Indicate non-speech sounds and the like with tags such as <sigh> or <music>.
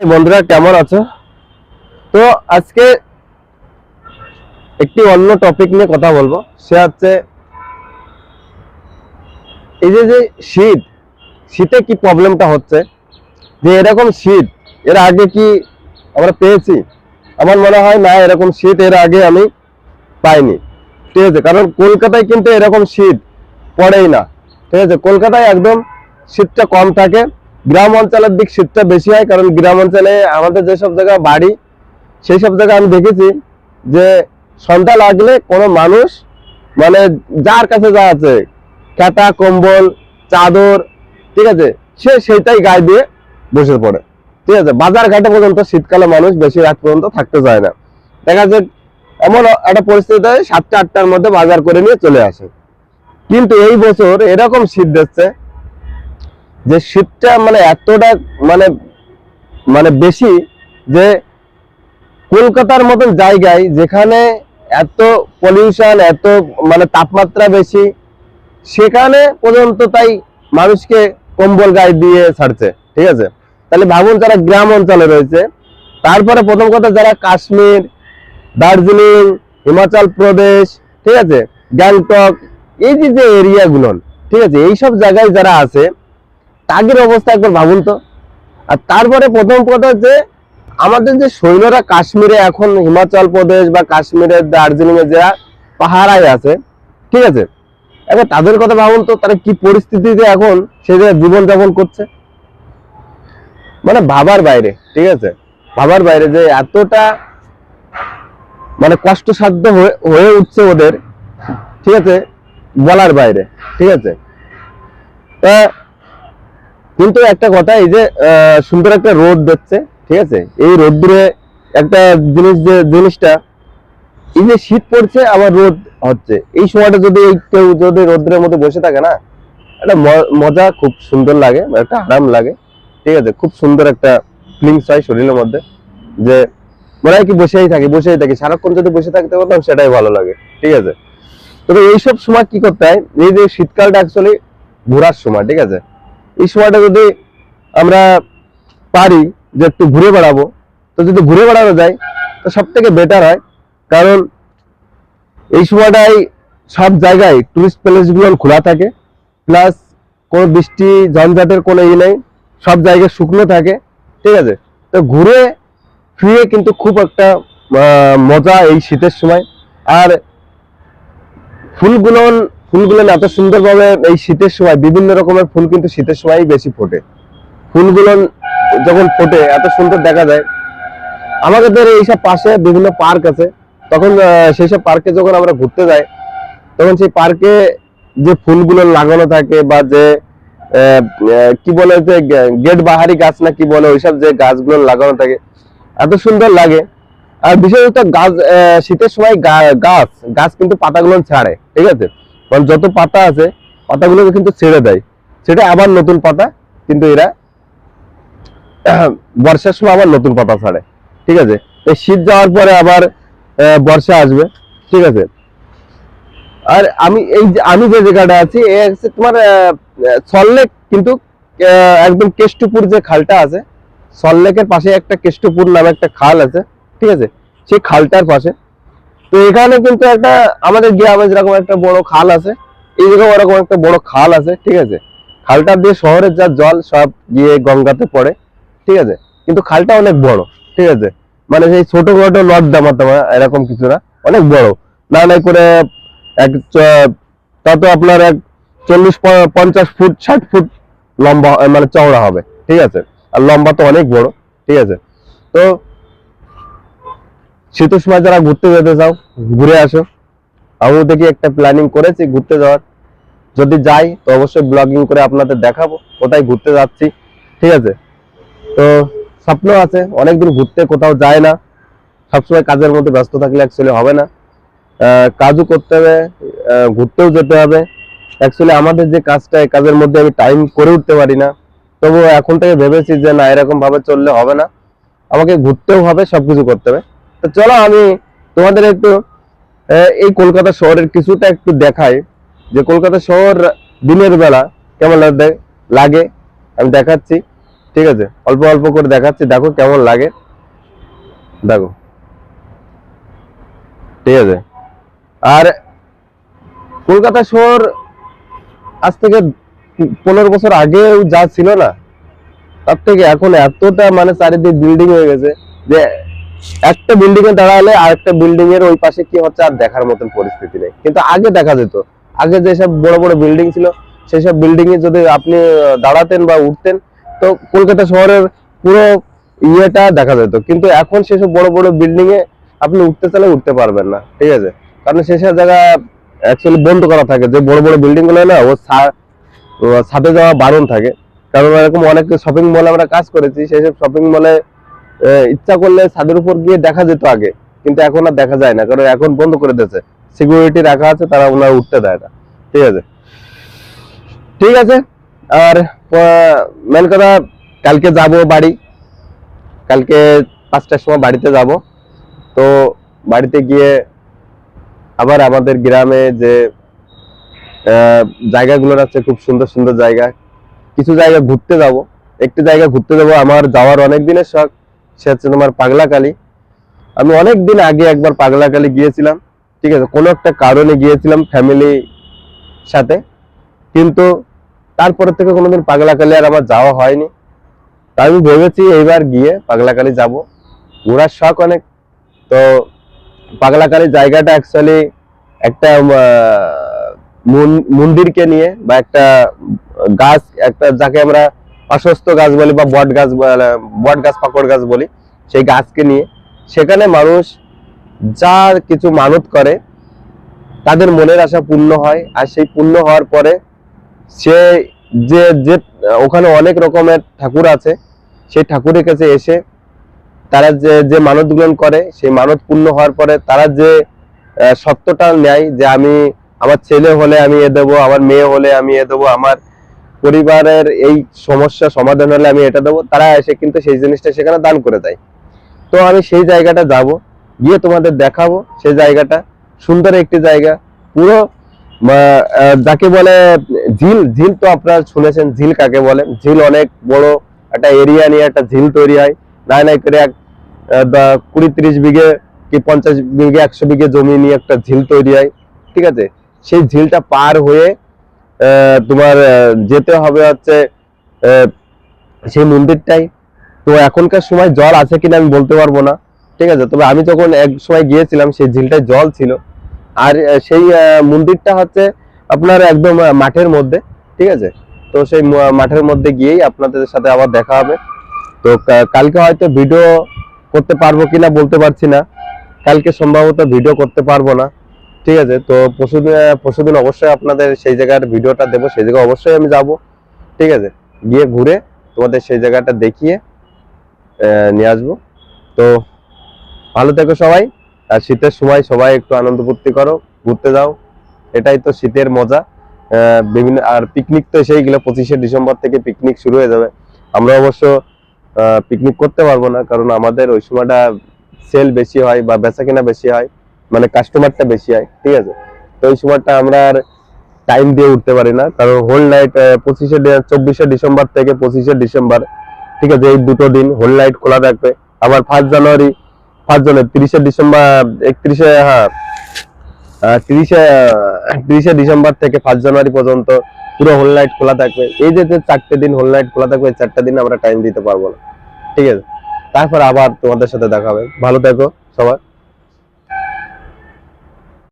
বন্ধুরা, কেমন আছো? তো আজকে একটি অন্য টপিক নিয়ে কথা বলব। সে হচ্ছে এই যে যে শীত, শীতে কি প্রবলেমটা হচ্ছে? যে এরকম শীত, এর আগে কি আমরা পেয়েছি? আমার মনে হয় না, এরকম শীত এর আগে আমি পাইনি। ঠিক আছে, কারণ কলকাতায় কিন্তু এরকম শীত পড়েই না। ঠিক আছে, কলকাতায় একদম শীতটা কম থাকে। গ্রাম অঞ্চলের দিক শীতটা বেশি হয়, কারণ গ্রাম অঞ্চলে আমাদের যেসব জায়গা বাড়ি, সেই সব জায়গায় আমি দেখেছি যে সন্ধ্যা লাগলে কোনো মানুষ মানে যার কাছে যা আছে খেতা কম্বল, চাদর, ঠিক আছে, সে সেইটাই গায়ে দিয়ে বসে পড়ে। ঠিক আছে, বাজার ঘাটে পর্যন্ত শীতকালে মানুষ বেশি রাত পর্যন্ত থাকতে চায় না। দেখা যায় এমন একটা পরিস্থিতি হয় সাতটা, আটটার মধ্যে বাজার করে নিয়ে চলে আসে। কিন্তু এই বছর এরকম শীত দিচ্ছে যে শীতটা মানে এতটা মানে মানে বেশি যে কলকাতার মতন জায়গায় যেখানে এত পলিউশন এত মানে তাপমাত্রা বেশি, সেখানে পর্যন্ত তাই মানুষকে কম্বল গায়ে দিয়ে ছাড়ছে, ঠিক আছে? তাহলে ভাবুন যারা গ্রাম অঞ্চলে রয়েছে, তারপরে প্রথম কথা যারা কাশ্মীর, দার্জিলিং, হিমাচল প্রদেশ, ঠিক আছে? গ্যাংটক, এই যে যে এরিয়াগুলো ঠিক আছে? এইসব জায়গায় যারা আছে তাদের অবস্থা একবার ভাবুন তো। আর তারপরে প্রথম কথা যে আমাদের যে সৈন্যরা কাশ্মীরে এখন হিমাচল প্রদেশ বা কাশ্মীরের দার্জিলিং এ যারা পাহাড়ায় আছে, ঠিক আছে? এবার তাদের কথা ভাবুন তো, তারা কি পরিস্থিতিতে এখন সে জায়গায় জীবনযাপন করছে? মানে ভাবার বাইরে, ঠিক আছে? ভাবার বাইরে যে এতটা মানে কষ্টসাধ্য হয়ে উঠছে ওদের, ঠিক আছে? বলার বাইরে, ঠিক আছে? তা কিন্তু একটা কথা, এই যে সুন্দর একটা রোদ দিচ্ছে ঠিক আছে? এই রোদ্দুরে একটা জিনিস যে, জিনিসটা, এই যে শীত পড়ছে, আবার রোদ হচ্ছে। এই সময়টা যদি এই কেউ যদি রোদ্রের মধ্যে বসে থাকে না, একটা মজা খুব সুন্দর লাগে একটা আরাম লাগে। ঠিক আছে? খুব সুন্দর একটা ফিলিংস হয় শরীরের মধ্যে, যে মনে হয় কি বসেই থাকি বসেই থাকি। সারাক্ষণ যদি বসে থাকতে পারতাম, সেটাই ভালো লাগে। ঠিক আছে? তবে এইসব সময় কি করতে হয়? এই যে শীতকালটা অ্যাকচুয়ালি ঘোরার সময়, ঠিক আছে? এই সময়টা যদি আমরা পারি যে একটু ঘুরে বেড়াবো, তো যদি ঘুরে বেড়ানো যায়, তো সব থেকে বেটার হয়। কারণ এই সময়টাই সব জায়গায় টুরিস্ট প্লেসগুলো খোলা থাকে প্লাস কোনো বৃষ্টি ঝঞ্ঝাটের কোনো ই নেই, সব জায়গায় শুকনো থাকে, ঠিক আছে? তো ঘুরে ফিরে কিন্তু খুব একটা মজা এই শীতের সময়। আর ফুলগুলো ফুলগুলো এত সুন্দরভাবে এই শীতের সময়, বিভিন্ন রকমের ফুল কিন্তু শীতের সময়ই বেশি ফোটে। ফুলগুলো যখন ফোটে, এত সুন্দর দেখা যায়। আমাদের এইসব পাশে বিভিন্ন পার্ক আছে। তখন সেই সব পার্কে যখন আমরা ঘুরতে যাই, তখন সেই পার্কে যে ফুলগুলো লাগানো থাকে বা যে কি বলে যে গেট বাহারি গাছ না কি বলে, ওইসব যে গাছগুলো লাগানো থাকে, এত সুন্দর লাগে। আর বিশেষত গাছ শীতের সময় গাছ গাছ কিন্তু পাতাগুলো ছাড়ে, ঠিক আছে? মানে যত পাতা আছে, পাতাগুলোকে কিন্তু ছেড়ে দেয়। সেটা আবার নতুন পাতা, কিন্তু এরা <clears throat> বর্ষার সময় আবার নতুন পাতা ছাড়ে। ঠিক আছে? এই শীত যাওয়ার পরে আবার বর্ষা আসবে। ঠিক আছে? আর আমি এই আমি যে জায়গাটা আছি, এ হচ্ছে তোমার সল্লেক কিন্তু একদম কেষ্টপুর যে খালটা আছে সল্লেকের পাশে একটা কেষ্টপুর নামে একটা খাল আছে। ঠিক আছে? সেই খালটার পাশে তো এখানে কিন্তু একটা আমাদের গ্রামে যেরকম একটা বড় খাল আছে এইরকম ওরকম একটা বড় খাল আছে, ঠিক আছে? খালটা দিয়ে শহরের যা জল সব গিয়ে গঙ্গাতে পড়ে, ঠিক আছে? কিন্তু খালটা অনেক বড়, ঠিক আছে? মানে সেই ছোট ছোট নর্দমা টমা এরকম কিছু না অনেক বড়। না নাই করে এক চ- তা তো আপনার এক চল্লিশ পঞ্চাশ ফুট, ষাট ফুট লম্বা মানে চওড়া হবে, ঠিক আছে? আর লম্বা তো অনেক বড়, ঠিক আছে? তো শীতের সময় যারা ঘুরতে যেতে চাও, ঘুরে আসো। আমিও দেখি একটা প্ল্যানিং করেছি ঘুরতে যাওয়ার। যদি যাই, তো অবশ্যই ব্লগিং করে আপনাদের দেখাবো কোথায় ঘুরতে যাচ্ছি, ঠিক আছে? তো স্বপ্ন আছে, অনেকদিন ঘুরতে কোথাও যায় না। সবসময় কাজের মধ্যে ব্যস্ত থাকলে অ্যাকচুয়ালি হবে না। কাজও করতে হবে ঘুরতেও যেতে হবে। অ্যাকচুয়ালি আমাদের যে কাজটা, এই কাজের মধ্যে আমি টাইম করে উঠতে পারি না। তবু এখন থেকে ভেবেছি যে না, এরকম ভাবে চললে হবে না। আমাকে ঘুরতেও হবে, সবকিছু করতে হবে। তো চলো আমি তোমাদের একটু এই কলকাতা শহরের কিছুটা একটু দেখাই। যে কলকাতা শহর দিনের বেলা কেমন লাগে- আমি দেখাচ্ছি, ঠিক আছে? অল্প অল্প করে দেখাচ্ছি, দেখো কেমন লাগে। দেখো। ঠিক আছে? আর কলকাতা শহর আজ থেকে পনেরো বছর আগেও যা ছিল না, তার থেকে এখন এতটা মানে চারিদিক বিল্ডিং হয়ে গেছে যে একটা বিল্ডিং এ দাঁড়ালে আরেকটা বিল্ডিং এর ওই পাশে কি হচ্ছে আর দেখার মতন পরিস্থিতি নেই। কিন্তু আগে দেখা যেত। আগে যেসব বড় বড় বিল্ডিং ছিল, সেই সব বিল্ডিং এ যদি আপনি দাঁড়াতেন বা উঠতেন, তো কলকাতা শহরের পুরো ইয়েটা দেখা যেত। কিন্তু এখন সেসব বড় বড় বিল্ডিং এ আপনি উঠতে চাইলে উঠতে পারবেন না, ঠিক আছে? কারণ সেসব জায়গা অ্যাকচুয়ালি বন্ধ করা থাকে। যে বড় বড় বিল্ডিংগুলো না, ও ছাদে যাওয়া বারণ থাকে। কারণ এরকম অনেক শপিং মলে আমরা কাজ করেছি, সেই সব শপিং মলে ইচ্ছা করলে ছাদের উপর গিয়ে দেখা যেত আগে, কিন্তু এখন আর দেখা যায় না, কারণ এখন বন্ধ করে দিয়েছে। সিকিউরিটি রাখা আছে, তারা ওনারা উঠতে দেয় না। ঠিক আছে? ঠিক আছে? আর মেন কথা, কালকে যাব বাড়ি। কালকে পাঁচটার সময় বাড়িতে যাব। তো বাড়িতে গিয়ে আবার আমাদের গ্রামে যে জায়গাগুলো আছে, খুব সুন্দর সুন্দর জায়গা। কিছু জায়গা ঘুরতে যাব। একটি জায়গা ঘুরতে যাব, আমার যাওয়ার অনেক দিনের শখ। সে হচ্ছে তোমার পাগলাকালী। আমি অনেক দিন আগে একবার পাগলাকালী গিয়েছিলাম, ঠিক আছে? কোনো একটা কারণে গিয়েছিলাম ফ্যামিলি সাথে, কিন্তু তারপরে থেকে কোনোদিন পাগলাকালী আর আমার যাওয়া হয়নি। তাই আমি ভেবেছি এইবার গিয়ে পাগলাকালী যাব। ঘোরার শখ অনেক। তো পাগলাকালী জায়গাটা অ্যাকচুয়ালি একটা মন- মন্দিরকে নিয়ে বা একটা গাছ, একটা যাকে আমরা অসস্ত গাছ বলি বা বট গাছ বট গাছ, পাকড় গাছ বলি, সেই গাছকে নিয়ে সেখানে মানুষ যা কিছু মানত করে, তাদের মনের আশা পূর্ণ হয়। আর সেই পূর্ণ হওয়ার পরে সে যে যে ওখানে অনেক রকমের ঠাকুর আছে, সেই ঠাকুরের কাছে এসে তারা যে যে মানত গ্রহণ করে, সেই মানত পূর্ণ হওয়ার পরে তারা যে সত্যটা নেয় যে আমি আমার ছেলে হলে আমি এ দেবো, আমার মেয়ে হলে আমি এ দেবো, আমার পরিবারের এই সমস্যা সমাধান হলে আমি এটা দেবো। তারা এসে কিন্তু সেই জিনিসটা সেখানে দান করে দেয়। তো আমি সেই জায়গাটা যাব, গিয়ে তোমাদের দেখাবো সেই জায়গাটা। সুন্দর একটি জায়গা। পুরো যাকে বলে ঝিল ঝিল তো আপনারা শুনেছেন, ঝিল কাকে বলে? ঝিল অনেক বড় একটা এরিয়া নিয়ে একটা ঝিল তৈরি হয়। নাই নাই করে এক কুড়ি ত্রিশ বিঘে কি পঞ্চাশ বিঘে, একশো বিঘে জমি নিয়ে একটা ঝিল তৈরি হয়। ঠিক আছে? সেই ঝিলটা পার হয়ে তোমার যেতে হবে হচ্ছে সেই মন্দিরটাই। তো এখনকার সময় জল আছে কিনা আমি বলতে পারব না। ঠিক আছে? তবে আমি যখন এক সময় গিয়েছিলাম, সেই ঝিলটায় জল ছিল। আর সেই মন্দিরটা হচ্ছে আপনার একদম মাঠের মধ্যে। ঠিক আছে? তো সেই মাঠের মধ্যে গিয়েই আপনাদের সাথে আবার দেখা হবে। তো কালকে হয়তো ভিডিও করতে পারব কিনা বলতে পারছি না। কালকে সম্ভবত ভিডিও করতে পারব না। ঠিক আছে, তো পরশুদিন পরশুদিন অবশ্যই আপনাদের সেই জায়গার ভিডিওটা দেবো, সেই জায়গায় অবশ্যই আমি যাব, ঠিক আছে? গিয়ে ঘুরে তোমাদের সেই জায়গাটা দেখিয়ে নিয়ে আসব। তো ভালো থেকো সবাই, আর শীতের সময় সবাই একটু আনন্দ ফুর্তি করো, ঘুরতে যাও, এটাই তো শীতের মজা। বিভিন্ন, আর পিকনিক তো এসেই গেলে, পঁচিশে ডিসেম্বর থেকে পিকনিক শুরু হয়ে যাবে। আমরা অবশ্য পিকনিক করতে পারব না, কারণ আমাদের ওই সময়টা সেল বেশি হয় বা বেচা কেনা বেশি হয়। মানে কাস্টমারটা বেশি হয়, ঠিক আছে? তো ওই সময়টা আমরা আর টাইম দিয়ে উঠতে পারি না, কারণ হোল নাইট পঁচিশে চব্বিশে ডিসেম্বর থেকে পঁচিশে ডিসেম্বর, ঠিক আছে? এই দুটো দিন হোল নাইট খোলা থাকবে। আবার ফার্স্ট জানুয়ারি ফার্স্ট জানুয়ারি তিরিশে ডিসেম্বর, একত্রিশে হ্যাঁ তিরিশে তিরিশে ডিসেম্বর থেকে ফার্স্ট জানুয়ারি পর্যন্ত পুরো হোল নাইট খোলা থাকবে। এই যে যে চারটে দিন হোল নাইট খোলা থাকবে, এই চারটে দিন আমরা টাইম দিতে পারব না, ঠিক আছে? তারপর আবার তোমাদের সাথে দেখা হবে। ভালো থেকো সবাই।